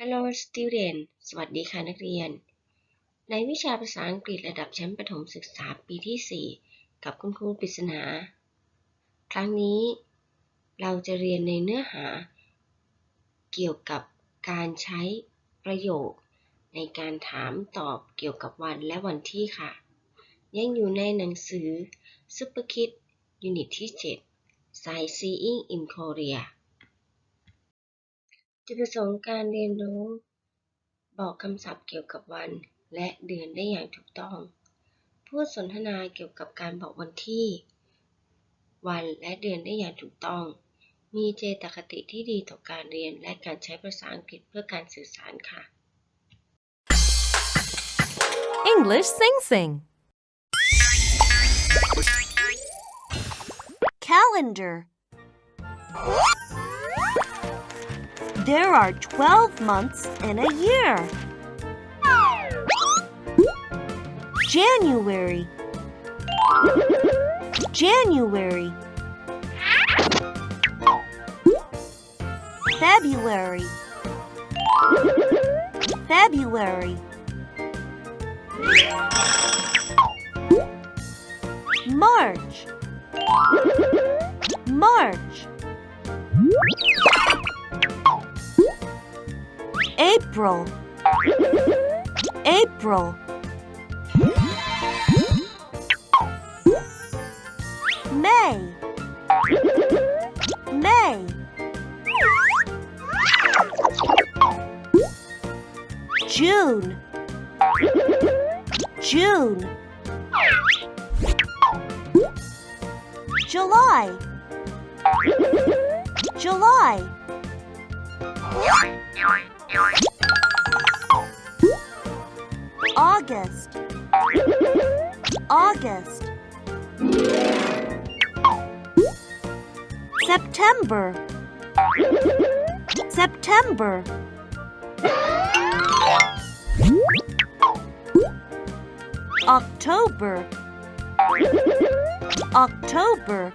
Hello student สวัสดีค่ะนักเรียน ในวิชาภาษาอังกฤษระดับชั้นประถมศึกษาปีที่ 4 กับคุณครูปริศนา ครั้งนี้เราจะเรียนในเนื้อหา เกี่ยวกับการใช้ประโยค ในการถามตอบเกี่ยวกับวันและวันที่ค่ะ ยังอยู่ในหนังสือ Super Kid ยูนิตที่ 7 Sightseeing in Korea จุดประสงค์การเรียนรู้ บอกคำศัพท์เกี่ยวกับวัน และเดือนได้อย่างถูกต้อง พูดสนทนาเกี่ยวกับการบอกวันที่ วันและเดือนได้อย่างถูกต้อง มีเจตคติที่ดีต่อการเรียนและการใช้ภาษาอังกฤษเพื่อการสื่อสารค่ะ English Sing Sing. Calendar. There are 12 months in a year. January. January. February. February. March. March. April. April. May. May. June. June. July. July. August. August. September. September. October. October.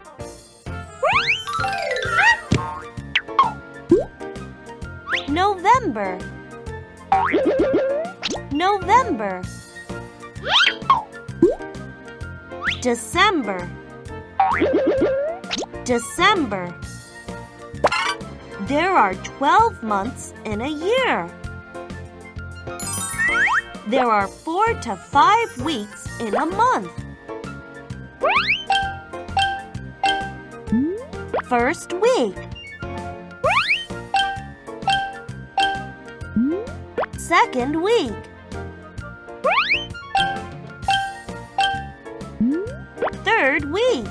November. November. December. December. There are 12 months in a year. There are four to five weeks in a month. First week. Second week. Third week.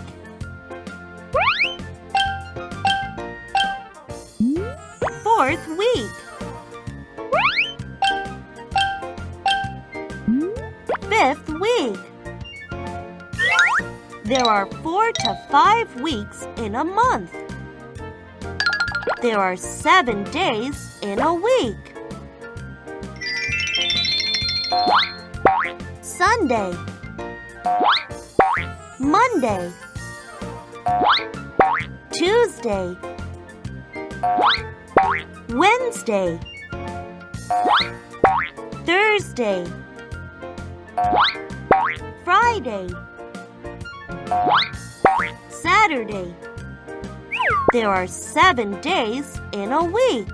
Fourth week. Fifth week. There are four to five weeks in a month. There are seven days in a week. Sunday. Monday. Tuesday. Wednesday. Thursday. Friday. Saturday. There are seven days in a week.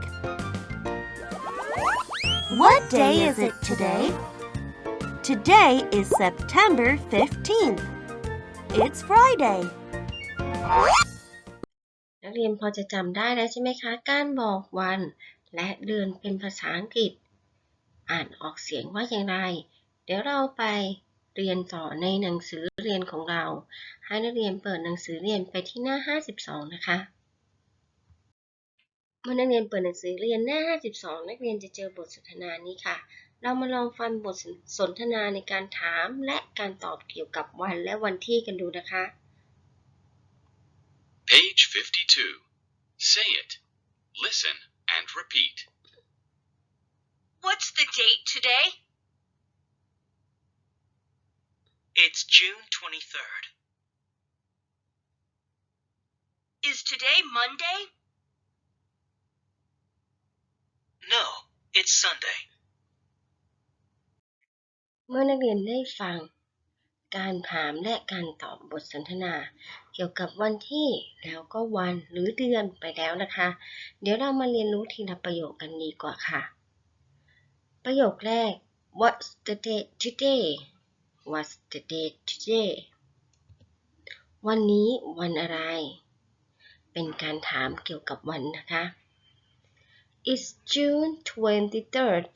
What day is it today? Today is September 15th. It's Friday. นักเรียนพอจะจำได้แล้วใช่ไหมคะ การบอกวันและเดือนเป็นภาษาอังกฤษ อ่านออกเสียงว่าอย่างไร เดี๋ยวเราไปเรียนต่อในหนังสือเรียนของเรา ให้นักเรียนเปิดหนังสือเรียนไปที่หน้า 52 นะคะเมื่อนักเรียนเปิดหนังสือเรียนหน้า 52 นักเรียนจะเจอบทสนทนานี้ค่ะ เรามาลองฟังบทสนทนาในการถามและการตอบเกี่ยวกับวันและวันที่กันดูนะคะ Page 52. Say it. Listen and repeat. What's the date today? It's June 23rd. Is today Monday? No, It's Sunday. เมื่อนักเรียนได้ฟัง การถามและการตอบบทสนทนา เกี่ยวกับวันที่แล้วก็วันหรือเดือนไปแล้วนะคะ เดี๋ยวเรามาเรียนรู้ทีละประโยคกันดีกว่าค่ะ ประโยคแรก What's the date today What's the date today วันนี้วันอะไร เป็นการถามเกี่ยวกับวันนะคะ It's June 23rd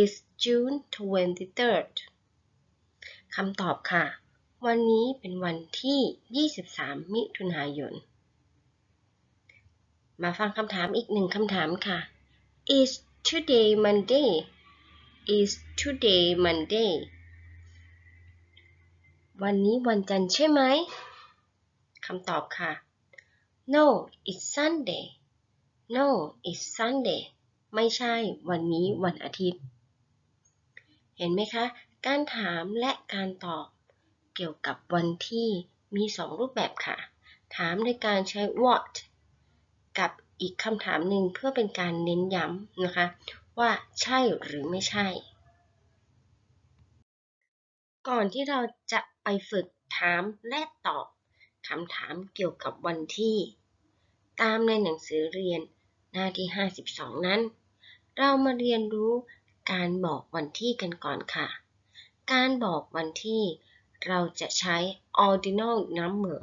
It's June 23rd คำตอบค่ะ วันนี้เป็นวันที่ 23 มิถุนายน มาฟังคำถามอีกหนึ่งคำถามค่ะ Is today Monday Is today Monday วันนี้วันจันทร์ใช่ไหม คำตอบค่ะ No it's Sunday No it's Sunday ไม่ใช่ วันนี้วันอาทิตย์ เห็นไหมคะ การถามและการตอบ เกี่ยวกับวันที่มีสองรูปแบบค่ะ ถามโดยการใช้ what กับอีกคำถามหนึ่งเพื่อเป็นการเน้นย้ำนะคะ ว่าใช่หรือไม่ใช่ ก่อนที่เราจะไปฝึกถามและตอบคำถามเกี่ยวกับวันที่ ตามในหนังสือเรียนหน้าที่ 52 นั้น เรามาเรียนรู้ การบอกวันที่กันก่อนค่ะ การบอกวันที่เราจะใช้ ordinal number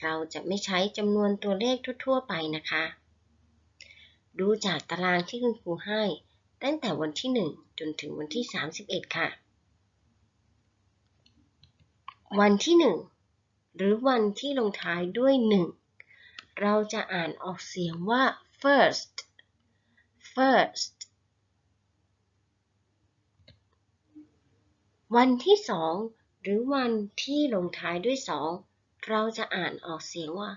เราจะไม่ใช้จำนวนตัวเลขทั่ว ๆ ไปนะคะ ดูจากตารางที่คุณครูให้ ตั้งแต่วันที่ 1 จนถึงวันที่ 31 ค่ะ วันที่ 1 หรือวันที่ลงท้ายด้วย 1 เราจะอ่านออกเสียงว่า first first วันที่สองหรือวันที่ลงท้ายด้วยสองเราจะอ่านออกเสียงว่า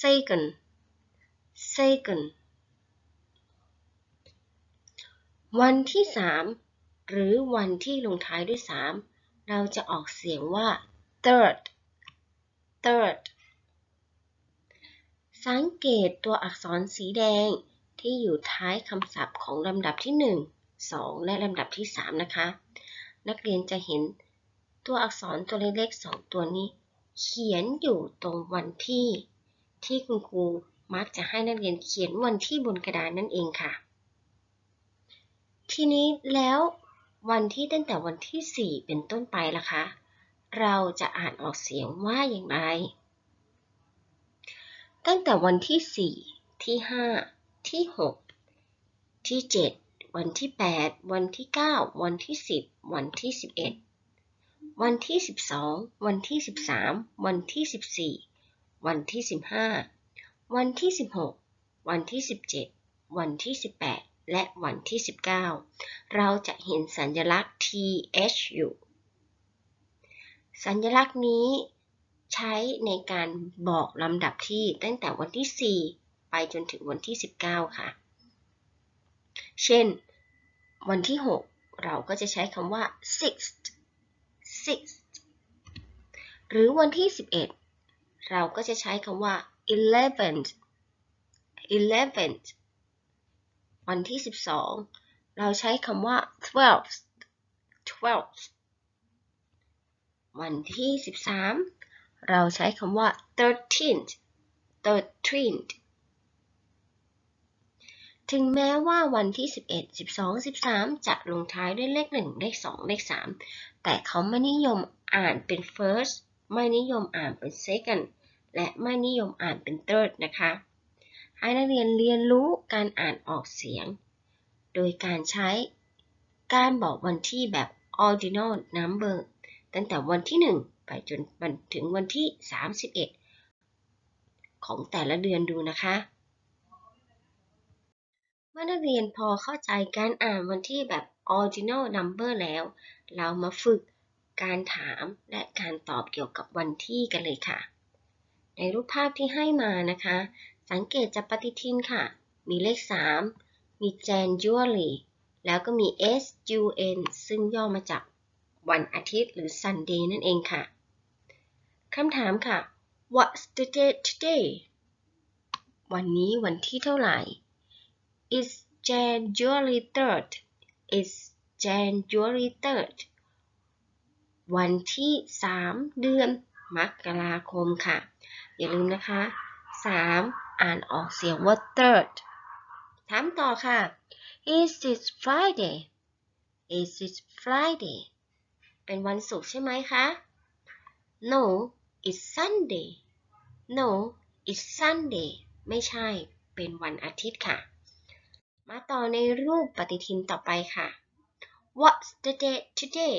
second second วันที่สามหรือวันที่ลงท้ายด้วยสามเราจะออกเสียงว่า third third สังเกตตัวอักษรสีแดงที่อยู่ท้ายคำศัพท์ของลำดับที่ 1 2 และลำดับที่ 3 นะคะ นักเรียนจะเห็นตัวอักษรตัวเล็กๆสองตัวนี้ เขียนอยู่ตรงวันที่ ที่คุณครูมักจะให้นักเรียนเขียนวันที่บนกระดานนั่นเองค่ะ ทีนี้แล้ววันที่ตั้งแต่วันที่ 4 เป็นต้นไปล่ะคะ เราจะอ่านออกเสียงว่าอย่างไร ตั้งแต่วันที่ 4 ที่ 5 ที่ 6 ที่ 7 วันที่ 8 วันที่ 9 วันที่ 10 วันที่ 11 วันที่ 12 วันที่ 13 วันที่ 14 วันที่ 15 วันที่ 16 วันที่ 17 วันที่ 18 และวันที่ 19 เราจะเห็นสัญลักษณ์ th อยู่ สัญลักษณ์นี้ใช้ในการบอกลำดับที่ตั้งแต่วันที่ 4 ไปจนถึงวันที่ 19 ค่ะ เช่น วันที่ 6 เราก็จะใช้คำว่า sixth sixth หรือวันที่ 11 เราก็จะใช้คำว่า eleventh eleventh วันที่ 12 เราใช้คำว่า twelfth twelfth วันที่ 13 เราใช้คำว่า thirteenth thirteenth ถึงแม้ว่าวันที่ 11 12 13 จะลงท้ายด้วยเลข 1 เลข 2 เลข 3 แต่เขาไม่นิยมอ่านเป็น first ไม่นิยมอ่านเป็น second และไม่นิยมอ่านเป็น third นะคะ ให้นักเรียนเรียนรู้การอ่านออกเสียง โดยการใช้การบอกวันที่แบบ ordinal number ตั้งแต่วันที่ 1 ไปจนถึงวันที่ 31 ของแต่ละเดือนดูนะคะ เมื่อนักเรียนพอเข้าใจการอ่านวันที่แบบ ordinal number แล้ว เรามาฝึกการถามและการตอบเกี่ยวกับวันที่กันเลยค่ะ ในรูปภาพที่ให้มานะคะ สังเกตจากปฏิทินค่ะ มีเลข 3 มี January แล้วก็มี S U N ซึ่งย่อมาจากวันอาทิตย์หรือ Sunday นั่นเองค่ะ คำถามค่ะ What's the date today วันนี้วันที่เท่าไหร่ It's January 3rd It's January 3rd วันที่ 3 เดือนมกราคมค่ะ อย่าลืมนะคะ 3 อ่านออกเสียงว่า third ถามต่อค่ะ Is it Friday Is it Friday เป็นวันศุกร์ใช่ไหมคะ No it's Sunday No it's Sunday ไม่ใช่ เป็นวันอาทิตย์ค่ะ มาต่อในรูปปฏิทินต่อไปค่ะ What's the date today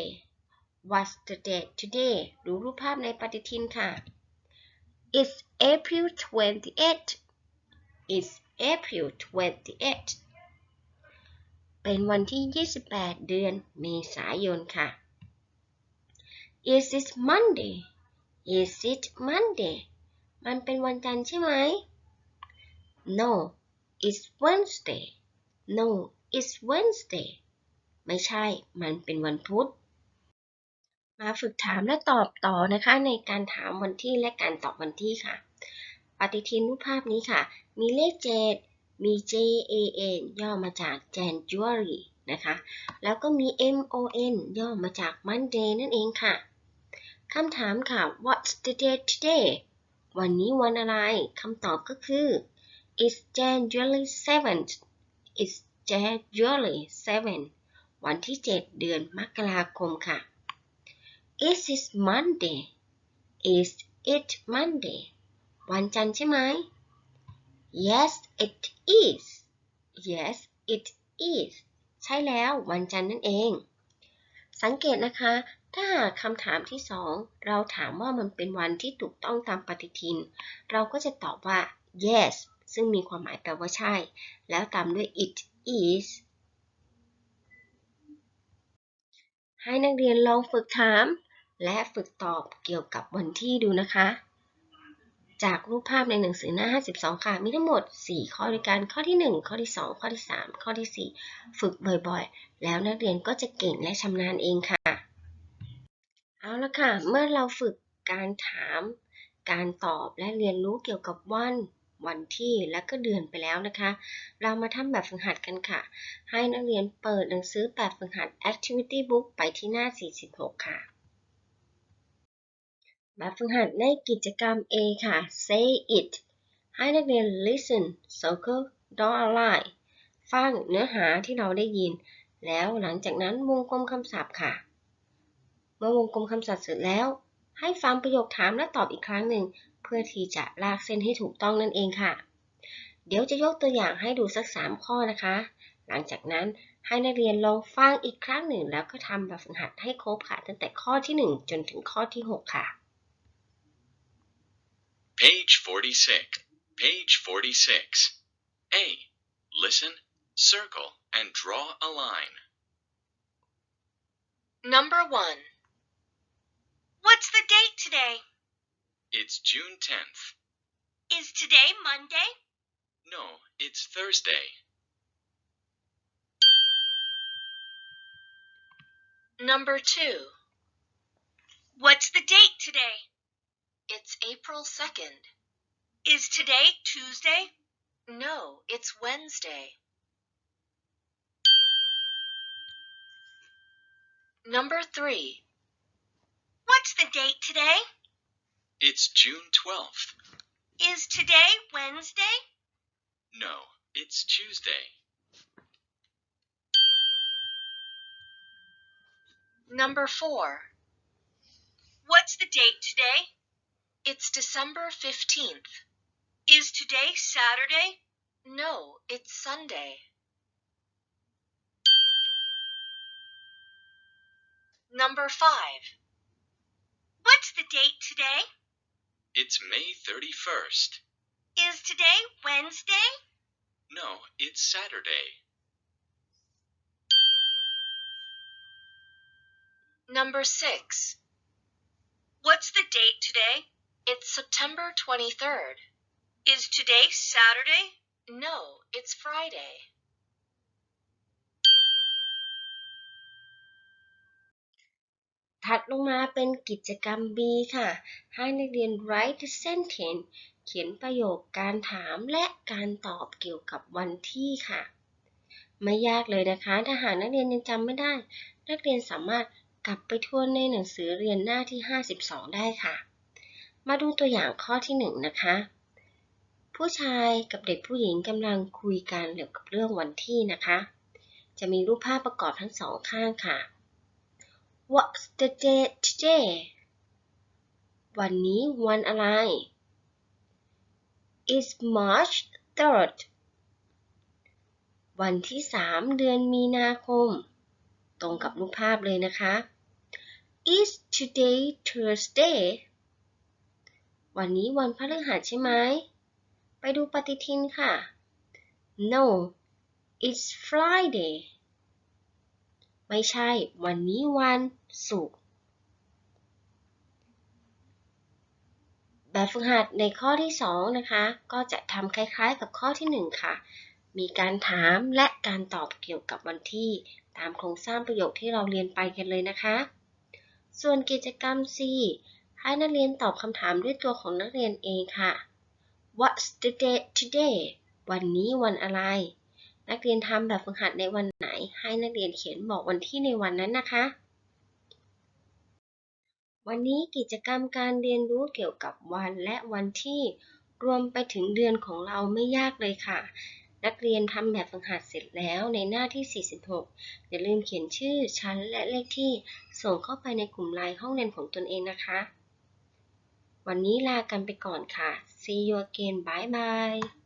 What's the date today ดูรูปภาพในปฏิทินค่ะ It's April 28 It's April 28 เป็นวันที่ 28 เดือนเมษายนค่ะ Is it Monday Is it Monday มันเป็นวันจันทร์ใช่ไหม No it's Wednesday No it's Wednesday ไม่ใช่ มันเป็นวันพุธ มาฝึกถามและตอบต่อนะคะ ในการถามวันที่และการตอบวันที่ค่ะ ปฏิทินรูปภาพนี้ค่ะ มีเลขเจ็ดมี J A N ย่อมาจาก January นะคะ แล้วก็มี M O N ย่อมาจาก Monday นั่นเองค่ะคำถามค่ะ What's the date today วันนี้วันอะไร คำตอบก็คือ It's January 7th It's January 7 วันที่ 7 เดือนมกราคมค่ะ Is it Monday Is it Monday วันจันทร์ใช่ไหม Yes it is Yes it is ใช่แล้ววันจันทร์นั่นเอง สังเกตนะคะ ถ้าหากคำถามที่สองเราถามว่ามันเป็นวันที่ถูกต้องตามปฏิทิน เราก็จะตอบว่า yes ซึ่งมีความหมายแปลว่าใช่ แล้วตามด้วย it is ให้นักเรียนลองฝึกถาม และฝึกตอบเกี่ยวกับวันที่ดูนะคะ จากรูปภาพในหนังสือหน้า 52 ค่ะ มีทั้งหมด 4 ข้อด้วยกัน ข้อที่ 1 ข้อที่ 2 ข้อที่ 3 ข้อที่ 4 ฝึกบ่อยๆ แล้วนักเรียนก็จะเก่งและชำนาญเองค่ะ เอาละค่ะ เมื่อเราฝึกการถาม การตอบและเรียนรู้เกี่ยวกับวัน วันที่และก็เดือนไปแล้วนะคะ เรามาทำแบบฝึกหัดกันค่ะ ให้นักเรียนเปิดหนังสือแบบฝึกหัด activity book ไปที่หน้า 46 ค่ะ แบบฝึกหัดในกิจกรรม A ค่ะ say it ให้นักเรียน listen circle draw a line ฟังเนื้อหาที่เราได้ยิน แล้วหลังจากนั้นวงกลมคำศัพท์ค่ะ เมื่อวงกลมคำศัพท์เสร็จแล้ว ให้ฟังประโยคถามและตอบอีกครั้งหนึ่ง เพื่อที่จะลากเส้นให้ถูกต้องนั่นเองค่ะ เดี๋ยวจะยกตัวอย่างให้ดูสัก 3 ข้อนะคะ หลังจากนั้นให้นักเรียนลองฟังอีกครั้งหนึ่ง แล้วก็ทำแบบฝึกหัดให้ครบค่ะ ตั้งแต่ข้อที่ 1 จนถึงข้อที่ 6 ค่ะ Page 46. Page 46. A. Listen, circle, and draw a line. Number one. What's the date today? It's June 10th. Is today Monday? No, it's Thursday. Number two. What's the date today? It's April 2nd. Is today Tuesday? No, it's Wednesday. Number three. What's the date today? It's June 12th. Is today Wednesday? No, it's Tuesday. Number four. What's the date today? It's December 15th. Is today Saturday? No, it's Sunday. Number five. What's the date today? It's May 31st. Is today Wednesday? No, it's Saturday. Number six. What's the date today? It's September 23rd. Is today Saturday? No, it's Friday. ถัดลงมาเป็นกิจกรรม B ค่ะ ให้นักเรียน write a sentence เขียนประโยคการถามและการตอบเกี่ยวกับวันที่ค่ะ ไม่ยากเลยนะคะ ถ้าหากนักเรียนยังจำไม่ได้ นักเรียนสามารถกลับไปทวนในหนังสือเรียนหน้าที่ 52 ได้ค่ะ มาดูตัวอย่างข้อที่ 1 นะคะ ผู้ชายกับเด็กผู้หญิงกำลังคุยกันเกี่ยวกับเรื่องวันที่นะคะ จะมีรูปภาพประกอบทั้งสองข้างค่ะ What's the date today วันนี้วันอะไร It's March 3rd วันที่ 3 เดือนมีนาคม ตรงกับรูปภาพเลยนะคะ Is today Thursday วันนี้วันพฤหัสใช่ไหม ไปดูปฏิทินค่ะ No it's Friday ไม่ใช่ วันนี้วันศุกร์ แบบฝึกหัดในข้อที่ 2 นะคะ ก็จะทำคล้ายๆกับข้อที่ 1 ค่ะ มีการถามและการตอบเกี่ยวกับวันที่ตามโครงสร้างประโยคที่เราเรียนไปกันเลยนะคะ ส่วนกิจกรรม C ให้นักเรียนตอบคำถามด้วยตัวของนักเรียนเองค่ะ What's the date today วันนี้วันอะไร นักเรียนทำแบบฝึกหัดในวันไหน ให้นักเรียนเขียนบอกวันที่ในวันนั้นนะคะ วันนี้กิจกรรมการเรียนรู้เกี่ยวกับวันและวันที่รวมไปถึงเดือนของเราไม่ยากเลยค่ะ นักเรียนทำแบบฝึกหัดเสร็จแล้วในหน้าที่ 46 อย่าลืมเขียนชื่อชั้นและเลขที่ส่งเข้าไปในกลุ่มไลน์ห้องเรียนของตนเองนะคะ วันนี้ลากันไปก่อนค่ะ See you again bye bye